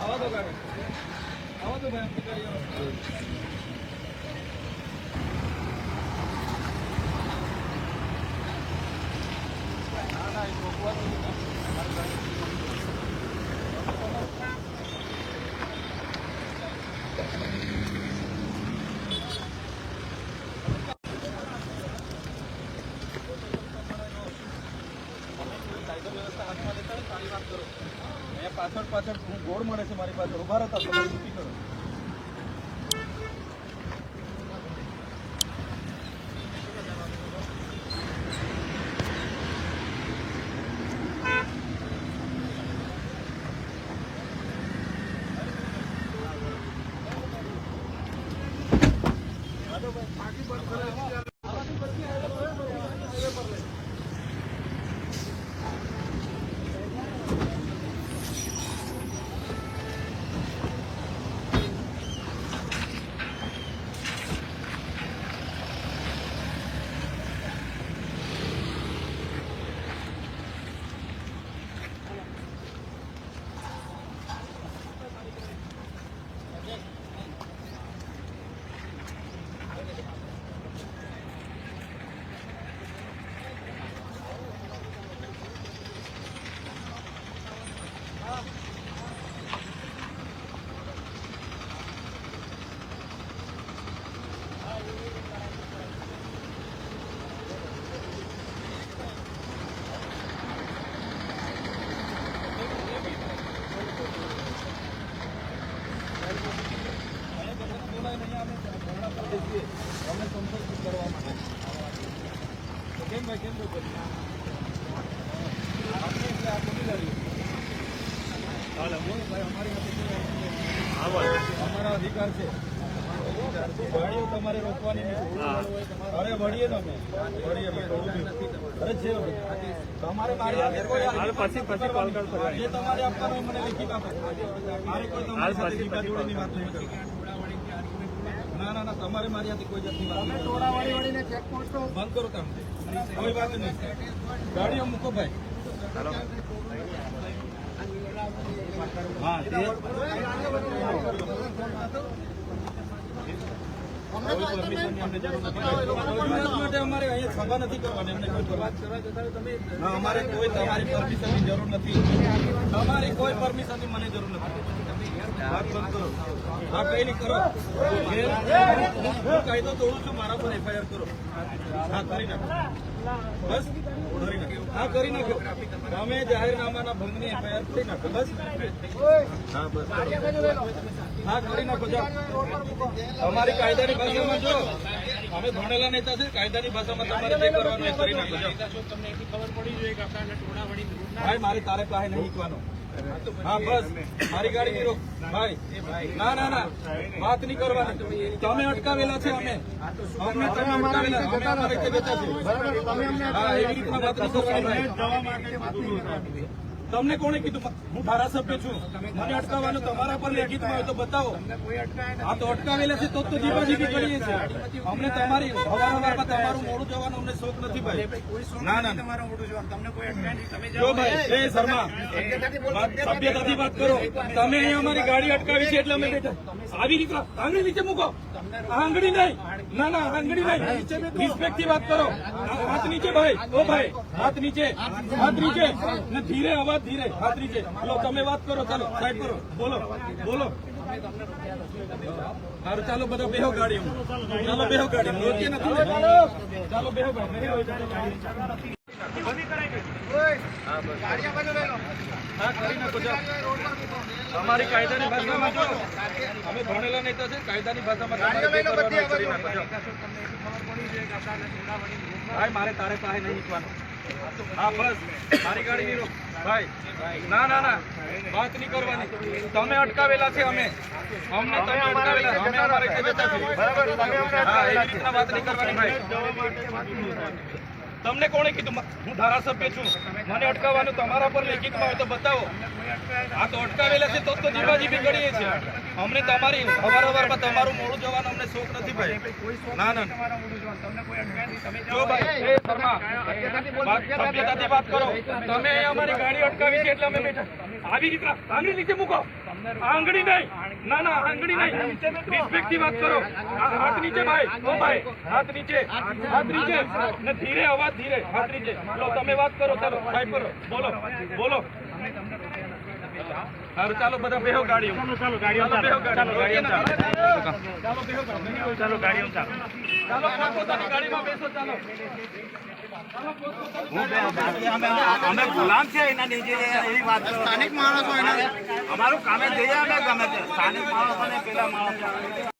આવા દો ગાડી આવા દો ભાઈ આપણી ગાડી આવો. ના, ના, એ રોકવાનું નથી. કાયદો વ્યવસ્થા હાથમાં લેતા હોય, સારી વાત કરો. અહીંયા પાછળ પાછળ હું ગોળ મળે છે મારી પાછળ ઊભા રહેતા તમારી ડ્યુટી કરો. અમને સંપર્ક કરવા માટે કેમ ભાઈ કેમ? આપણે એટલે આ? બોલો અમારી અધિકાર છે. ગાડીઓ તમારે રોકવાની અરે વળીએ અમે. વળીએ. અરે છે તમારે મારી પછી પછી કોલ કરશો જે તમારે આપવાનું મને લેખિત આપો. મારે કોઈ તમારી સાથે વાત નહીં કરવી ના ના ના તમારે મારી હાથે કોઈ જાતની વાત નહીં કરવી. બંધ કરો તમે કોઈ વાત નહીં ગાડીઓ મૂકો ભાઈ હા તે કોઈ permission ની અમને જરૂર નથી. કોઈ માટે અમારે અહીંયા સભા નથી કરવાની કોઈ અમારે કોઈ તમારી પરમિશનની જરૂર નથી. તમારી કોઈ પરમિશનની મને જરૂર નથી. હા કઈ નહીં કરો. હું કાયદો તોડું છું મારા પર એફઆઈઆર કરો. હા કરી નાખો. બસ. કરી નાખો. હા, કરી નાખો. તમે જાહેરનામાના ભંગની એફઆઈઆર કરી નાખો, બસ. હા બસ હા, કરી નાખો, જાઓ. અમારી કાયદાની ભાષામાં જો અમે ભણેલા નેતા છે કાયદાની ભાષામાં તમારે જે કરવાનું એ કરી નાખો જાઓ ભાઈ મારે તારે પાસે નહીં શીખવાનો હા બસ. મારી ગાડી ગીરો રોક ભાઈ ના ના ના. વાત નહીં કરવાની. તમે અટકાવેલા છે અમે. અમને તમે અટકાવેલા. અમે અમારે બેઠા છે હા એવી રીતના વાત નહીં કરવાની. તમને કોણે કીધું? હું ધારાસભ્ય છું. મને અટકાવવાનું તમારા પર લેખિતમાં હોય તો બતાવો. હા તો અટકાવેલા છે તો જ તો જીવાજીબી કરીએ છીએ. અમને તમારી હવારવારમાં તમારું મોડું જવાનું અમને શોખ નથી ભાઈ. ના ના ના. જો ભાઈ શ્રેય શર્મા. સભ્યતાથી વાત કરો. તમે અહીંયા અમારી ગાડી અટકાવી છે એટલે અમે બેઠા. આવી રીતે આંગળી નીચે મૂકો. આંગળી નહીં. ના ના, આંગળી નહીં રિસ્પેક્ટથી વાત કરો. હાથ નીચે ભાઈ. ઓ ભાઈ, હાથ નીચે. હાથ નીચે. ને ધીરે, અવાજ ધીરે. હાથ નીચે. લો તમે વાત કરો, ચાલો સાહેબ કરો. બોલો બોલો. સારું ચાલો, બધા બેહો ગાડી ચાલો, બેહો ગાડી ચાલો, બેહો ગાડી અમારી કાયદાની ભાષામાં જો અમે ભણેલા નેતા છે કાયદાની ભાષામાં. ભાઈ મારે તારે પાસે નહીં નીકળવાનું હા બસ. મારી ગાડી નહીં ભાઈ ના ના ના. વાત નહીં કરવાની. તમે અટકાવેલા છે અમે. અમને તમે અટકાવેલા. અમે અમારે બેઠા છીએ હા એવી રીતના વાત નહીં કરવાની ભાઈ. તમને કોણે કીધું? હું ધારાસભ્ય છું. મને અટકાવવાનું તમારા પર લેખિતમાં હોય તો બતાવો. આ તો અટકાવેલા છે તો તો જીવાજીબી કરીએ છીએ. અમને તમારી અવાર અવારમાં તમારું મોડું જવાનું અમને શોખ નથી ભાઈ. ના ના જો ભાઈ સભ્યતાથી વાત કરો. તમે અમારી ગાડી અટકાવી છે એટલે અમે બેઠા. આવી રીતના આંગળી નીચે મૂકો. આંગળી નહીં. ના ના આંગળી નહીં. રિસ્પેક્ટથી વાત કરો. હાથ નીચે ભાઈ. ઓ ભાઈ હાથ નીચે. હાથ નીચે. ને ધીરે અવાજ ધીરે. હાથ નીચે. લો તમે વાત કરો ચાલો ભાઈ કરો બોલો બોલો. સારું ચાલો બધા બેહો ગાડીઓ. ચાલો ગાડીઓ ચાલો ગાડીઓ. ચાલો ચાલો. ગાડીઓ. ચાલો ચાલો ગાડીમાં બેસો ચાલો. અમે ગુલામ છે એના નીચે એવી વાત. સ્થાનિક માણસો અમારું કામે જઈએ અમે ગમે તે સ્થાનિક માણસો ને પેલા માણસો